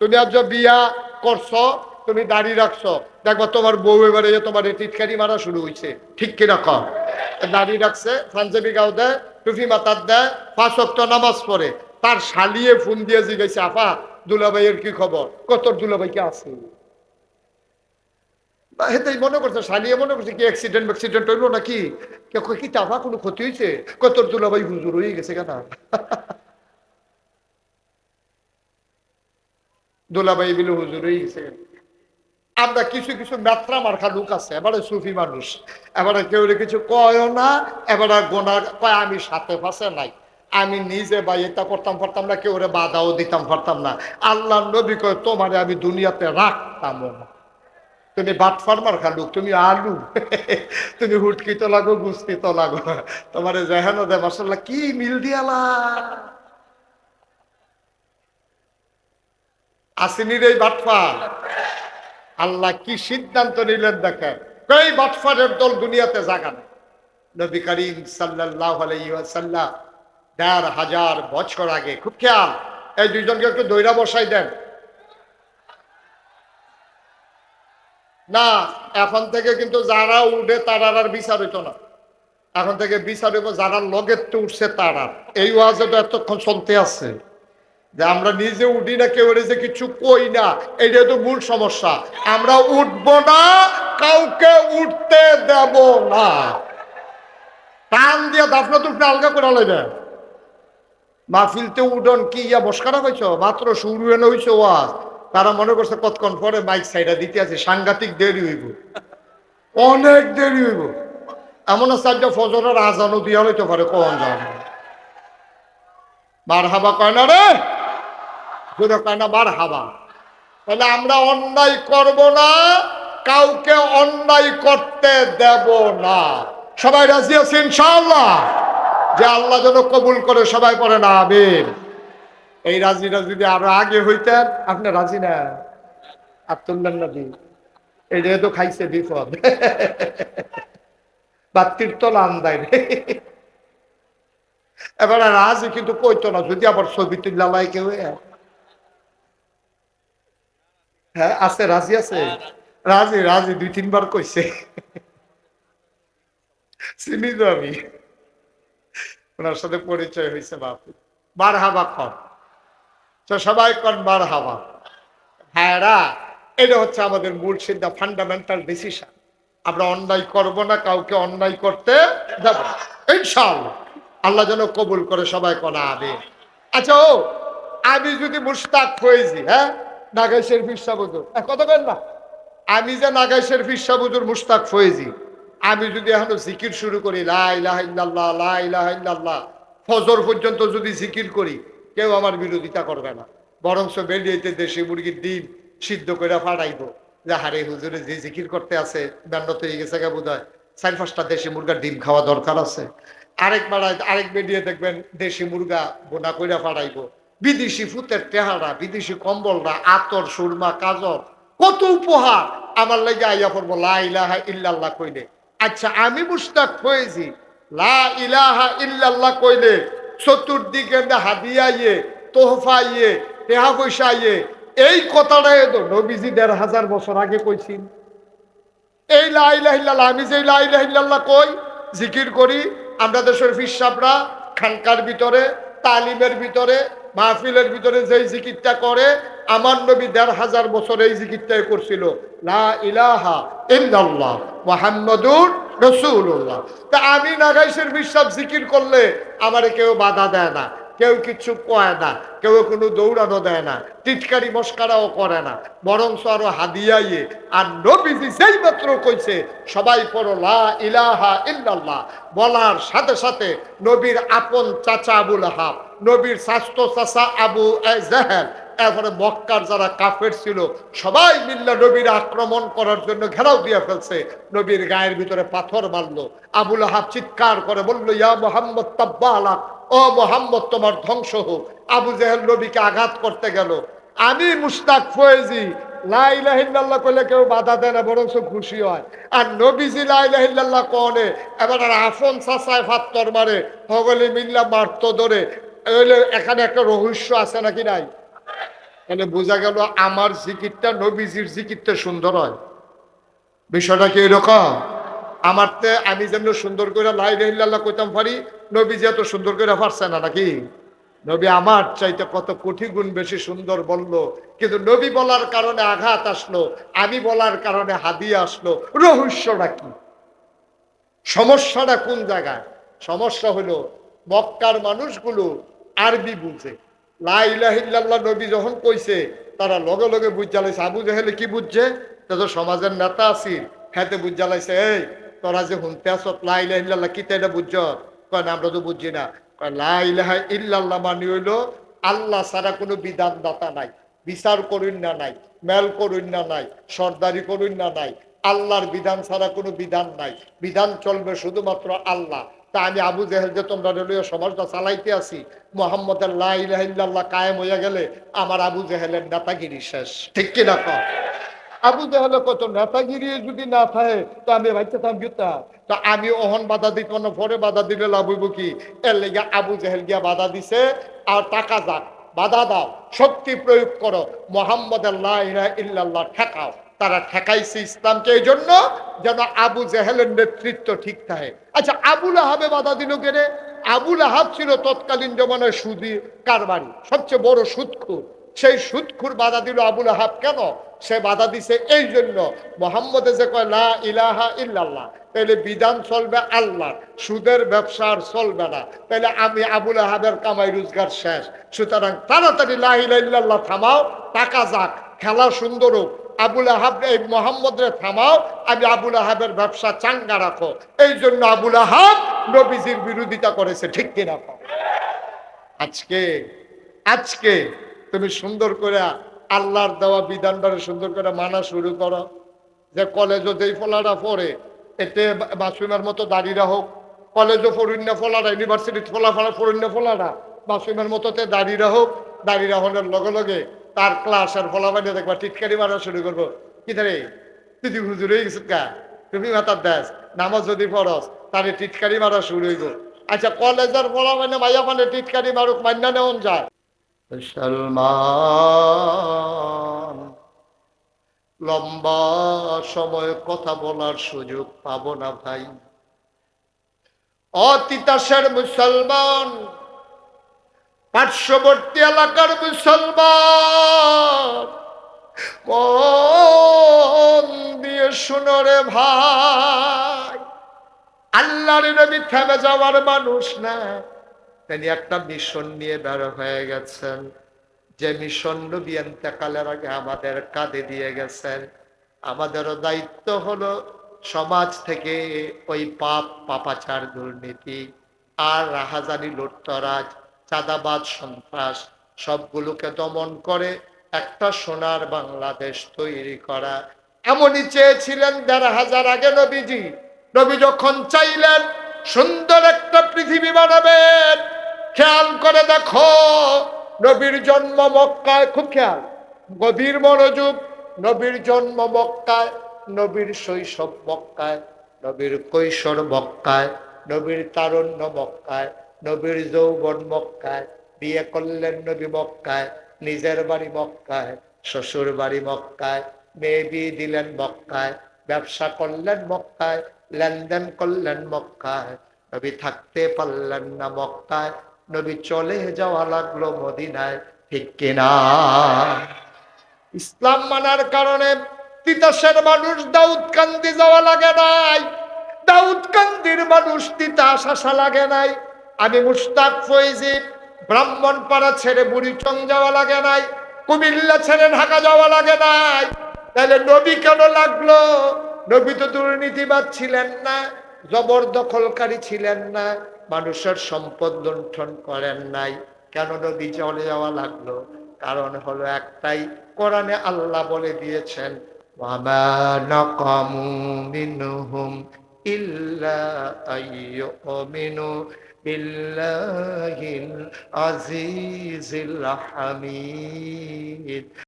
তুমি আজ বিয়া করছ, তুমি দাড়ি রাখছো, দেখব তোমার বউ এবারে তোমার টিটকারি মারা শুরু হয়েছে ঠিক কীরকম দাড়ি রাখছে, পাঞ্জাবি গাও দেয় টুফি মাতার দেয়, পাঁচ অক্ট নামাজ পড়ে। তার শালিয়ে ফোন দিয়ে জিজ্ঞেস, আপা, দুলাভাইয়ের কি খবর? কত দুলাভাইকে আছে? হেতাই মনে করছে, শালিয়ে মনে করছে কি অ্যাক্সিডেন্ট অ্যাক্সিডেন্ট হইল নাকি? কি তাফা কোনো ক্ষতি হয়েছে কত দুলাভাই হুজুর হয়ে গেছে কেন? দুলাভাই বিলে, হুজুর হয়ে আমরা কিছু কিছু মাত্রা মার্কা লোক আছে, এবারে সুফি মানুষ। এবারে কেউ কিছু কয়ও না, এবারে গোনা কয়, আমি সাথে ফাঁসে নাই। আমি নিজে বা এটা করতাম পারতাম না, কেউ বাধাও দিতাম পারতাম না। আল্লাহ নবী কয়, তোমারে আমি দুনিয়াতে রাখতাম না। তুমি বাটফার মার্কা লোক, তুমি আলু। তুমি হুটকি তো লাগো, গুস্তি তো লাগো। তোমার জেহানো দে মাসাল্লাহ কি মিল দিয়ালা আসিনি রে বাটফা। আল্লাহ কি সিদ্ধান্ত নিলেন দেখেন? এই বাটফারের দল দুনিয়াতে জাগান? নবী করিম সাল্লাহ আলাইসাল্লাম দেড় হাজার বছর আগে, খুব খেয়াল, এই দুইজনকে একটু দৈরা বসাই দেন। না, এখন থেকে কিন্তু যারা উঠে তারার আর বিচার হইতো না। এখন থেকে বিচার হইব যারা লগের তো উঠছে তারার। এই ওয়াজে তো এতক্ষণ চলতে আছে। যে আমরা নিজে উঠি না, কেউ যে কিছু কই না এটা তো মূল সমস্যা। আমরা উঠব না, কাউকে উঠতে দেব না। টান দিয়ে দাফনা তুলতে আলগা করে লাগবে মাহফিলতে উডন কি ইয়া বসকারা হয়েছ মাত্র শুরু এনে হয়েছে ওয়াজ। তারা মনে করছে, কতক্ষণ পরে মাইক সাইডা দিতে আছে, সাংঘাতিক দেরি হইব। অনেক দেরি হইব। এমন চারটা ফজরের আজানও দিয়া হইতে পারে কখন যাও বার হাবা কয় না রে? বার হাবা তাহলে আমরা অন্যায় করব না, কাউকে অন্যায় করতে দেব না। সবাই রাজি আছে যে আল্লাহ যেন কবুল করে সবাই পড়ে না আমিন। এই রাজিটা যদি আরও আগে হইতেন, আপনি রাজি না? আর তুললেন না দি এই যেহেতু খাইছে বিপদ। বা তীর্তল আন্দায় এবার রাজি কিন্তু কইতো না, যদি আবার ছবি তুল্লা কেউ হ্যাঁ আছে রাজি আছে? রাজি। রাজি দুই তিনবার কইছে। চিনি তো আমি। ওনার সাথে পরিচয় হয়েছে বাপু। বার হাবা কন তো সবাই কন বার হাবা ভাইরা এটা হচ্ছে আমাদের মূল সিদ্ধা ফান্ডামেন্টাল ডিসিশন আমরা অন্যায় করব না কাউকে অন্যায় করতে দেব ইনশাআল্লাহ। আল্লাহ যেন কবুল করে সবাই কনা আবে আচ্ছা ও আমি যদি মুস্তাক হয়েছি হ্যাঁ? নাগাই শেরফির সাবুজুর কত কেন না? আমি যে নাগাই শেরফির সাবুজুর মুস্তাক হয়েছি আমি যদি এখনও জিকির শুরু করি লাইল্লাহ ফজর পর্যন্ত যদি জিকির করি, কেউ আমার বিরোধিতা করবে না। দেশি মুরগির ডিম সিদ্ধ করে ফাটাইবো যে হারে হুজুরে যে জিকির করতে আছে ব্যন্নত হয়ে গেছে বোধ চার পাঁচটা দেশি মুরগার ডিম খাওয়া দরকার আছে। আরেক বেড়ায় আরেক বেরিয়ে দেখবেন দেশি মুরগা বোনা কইরা ফাটাইবো বিদেশি ফুতের তেহারা বিদেশি কম্বলরা, আতর, সুরমা কাজর কত উপহার। আমার লাগে আইয়া পড়ব, লা ইলাহা ইল্লাল্লাহ কইলে। আচ্ছা আমি মুস্তাক হয়েছি লা ইলাহা ইল্লাল্লাহ কইলে, চতুর্দিকে হাদিয়া ইয়ে তোহফা ইয়ে টেহা পয়সা ইয়ে এই কথাটাই তো নবীজি দেড় হাজার বছর আগে কইছিল এই লাইলাহিল্লাহ আমি যে লাইলাহিল্লাহ কই, জিকির করি, আমরা দেশের ফিসাবরা খানকার ভিতরে, তালিমের ভিতরে মাহফিলের ভিতরে যেই জিকিরটা করে, আমার নবী দেড় হাজার বছর এই জিকিরটাই করছিল। তা আমি নাগাইশের বিশ্বাস জিকির করলে আমারে কেউ বাধা দেয় না, কেউ কিছু কয় না, কেউ কোনো দৌড়ানো দেয় না, টিটকারি মস্কারাও করে না। বরং আরও হাদিয়াইয়ে, আর নবীজি যেই মাত্র কইছে, সবাই পড়ো লা ইলাহা ইল্লাল্লাহ। বলার সাথে সাথে নবীর আপন চাচা আবুল হাব নবীর স্বাস্থ্য চাচা আবু জাহেল। এরপরে মক্কার যারা কাফের ছিল, সবাই মিল্লা নবীর আক্রমণ করার জন্য ঘেরাও দিয়ে ফেলছে। নবীর গায়ের ভিতরে পাথর মারলো আবুল হাব চিৎকার করে বলল, ইয়া মোহাম্মদ তাব্বা ও মোহাম্মদ, তোমার ধ্বংস হোক। আবু জেহেল নবীকে আঘাত করতে গেল। আমি মুস্তাক ফয়েজি লাইলাহিল্লাহ করলে কেউ বাধা দেয় না হয়। আর নবীজি কনে। এবার আর আফন সাসায় ফাত্তর মারে। হগলি মিল্লা মারত ধরে। এখানে একটা রহস্য আছে নাকি নাই? তাহলে বোঝা গেল আমার জিকিরটা নবীজির জিকিরটা সুন্দর হয়। বিষয়টা কি এরকম? আমার তে আমি যেমন সুন্দর করে লাই রহিল্লাহ কইতাম পারি, নবীজি এত সুন্দর করে পারছে না নাকি? নবী আমার চাইতে কত কোটি গুণ বেশি সুন্দর বলল, কিন্তু নবী বলার কারণে আঘাত আসলো, আমি বলার কারণে হাদিয়া আসলো। রহস্যটা কি? সমস্যাটা কোন জায়গায়? সমস্যা হলো মক্কার মানুষগুলো আরবি বুঝে। লাইলাহিল্লাহ নবী যখন কইছে, তারা লগে লগে বুঝ জ্বালাইছে আবু জাহেলে কি বুঝছে? তো সমাজের নেতা আছি হ্যাঁ বুঝ জ্বালাইছে এই, তোরা যে হুনতে আসত লাইলাহিল্লাহ কি এটা বুঝছ? কয়, না, আমরা তো বুঝছি না। কয় লাইলাহা ইল্লাল্লাহ মানে হইল, আল্লাহ ছাড়া কোনো বিধান দাতা নাই, বিচার করুন না নাই, মেল করুন না নাই, সর্দারি করুন না নাই, আল্লাহর বিধান ছাড়া কোনো বিধান নাই। বিধান চলবে শুধুমাত্র আল্লাহ তা আমি আবু জেহেল যে তোমরা রেলীয় সমাজটা চালাইতে আছি মোহাম্মদ আল্লাহ কায়েম হয়ে গেলে আমার আবু জেহেলের নেতাগিরি শেষ। ঠিক কিনা কর আবু জেহেলে কত নেতাগিরি যদি না থাকে, তো আমি ভাইতে থাম জুতা তো আমি ওহন বাধা দিত না পরে বাধা দিলে লাভ কি? এর লেগে আবু জেহেল গিয়া বাধা দিছে, আর টাকা যাক বাধা দাও, শক্তি প্রয়োগ করো মোহাম্মদ আল্লাহ ইল্লাল্লাহ ঠেকাও। তারা ঠেকাইছে ইসলামকে। এই জন্য যেন আবু জেহেলের নেতৃত্ব ঠিক থাকে। আচ্ছা আবুল আহাবে বাধা দিল কেনে আবুল আহাব ছিল তৎকালীন জমানায় সুদি কারবারি, সবচেয়ে বড় সুদখুর। সেই সুদখুর বাধা দিল আবুল আহাব কেন? সে বাধা দিছে এই জন্য মোহাম্মদে যে কয়, লা ইলাহা ইল্লাল্লাহ তাহলে বিধান চলবে আল্লাহ সুদের ব্যবসা আর চলবে না। তাহলে আমি আবুল আহাবের কামাই রোজগার শেষ। সুতরাং তাড়াতাড়ি লাহ ইল্লাল্লাহ থামাও, টাকা যাক, খেলা সুন্দর হোক। আবুল আহাব এই মোহাম্মদরে থামাও, আমি আবুল আহাবের ব্যবসা চাঙ্গা রাখো। এই জন্য আবুল আহাব নবীজির বিরোধিতা করেছে, ঠিক কিনা আজকে আজকে তুমি সুন্দর করে আল্লাহর দেওয়া বিধানটারে সুন্দর করে মানা শুরু করো, যে কলেজও যেই ফলাটা পড়ে, এতে মাসুমের মতো দাঁড়িয়ে হোক, কলেজও ফরুণ্য ফলাটা ইউনিভার্সিটি ফলা ফলা ফরুণ্য ফলাটা মাসুমের মতোতে দাঁড়িয়ে হোক দাঁড়িয়ে রাখনের লগে লগে তার ক্লাস ক্লাসের ফলাফানি দেখবা, টিটকারি মারা শুরু করব। কি রে? তুই হুজুর হয়ে গেছিস কা তুমি মাতার দেশ নামাজ যদি ফরস তাহলে টিটকারি মারা শুরু হইব। আচ্ছা কলেজের ফলাফানি ভাইয়া মানে টিটকারি মারুক মান্না নেওয়া যায়। সলমান লম্বা সময় কথা বলার সুযোগ পাব না ভাই। অতিতাসের মুসলমান পার্শ্ববর্তী এলাকার মুসলমান মন দিয়ে শুনো রে ভাই। আল্লাহর নবী থেমে যাওয়ার মানুষ না। তিনি একটা মিশন নিয়ে বের হয়ে গেছেন। যে মিশন নবী এতেকালের আগে আমাদের কাঁধে দিয়ে গেছেন। আমাদেরও দায়িত্ব হলো সমাজ থেকে ওই পাপ, পাপাচার, দুর্নীতি আর রাহাজানি, লুটতরাজ চাঁদাবাদ সন্ত্রাস সবগুলোকে দমন করে একটা সোনার বাংলাদেশ তৈরি করা। এমনই চেয়েছিলেন দেড় হাজার আগে নবীজি। নবী যখন চাইলেন, সুন্দর একটা পৃথিবী বানাবেন। খেয়াল করে দেখো, নবীর জন্ম মক্কায়, খুব খেয়াল, গভীর মনোযোগ, নবীর জন্ম মক্কায়, নবীর শৈশব মক্কায়, নবীর কৈশোর মক্কায়, নবীর তারণ্য মক্কায় নবীর যৌবন মক্কায়, বিয়ে করলেন নবী মক্কায়, নিজের বাড়ি মক্কায়, শ্বশুর বাড়ি মক্কায়, মেয়ে বিয়ে দিলেন মক্কায়, ব্যবসা করলেন মক্কায়, লেনদেন করলেন মক্কায়, নবী থাকতে পারলেন না মক্কায়, নবী চলে যাওয়া লাগল মদিনায়, ঠিক কিনা? ইসলাম মানার কারণে তিতাসের মানুষ দাউদ কান্দি যাওয়া লাগে নাই দাউদ কান্দির মানুষ তিতাস আসা লাগে নাই। আমি মুস্তাক ফৈজি ব্রাহ্মণ পাড়া ছেড়ে বুড়িচং যাওয়া লাগে নাই, কুমিল্লা ছেড়ে ঢাকা যাওয়া লাগে নাই। তাহলে নবী কেন লাগল? নবী তো দুর্নীতিবাদ ছিলেন না, জবরদখলকারী ছিলেন না, মানুষের সম্পদ লুণ্ঠন করেন নাই। কেন নবী চলে যাওয়া লাগল? কারণ হলো একটাই, কোরআনে আল্লাহ বলে দিয়েছেন ইল্লা বিল্লাহিল আজিজিল হামিদ।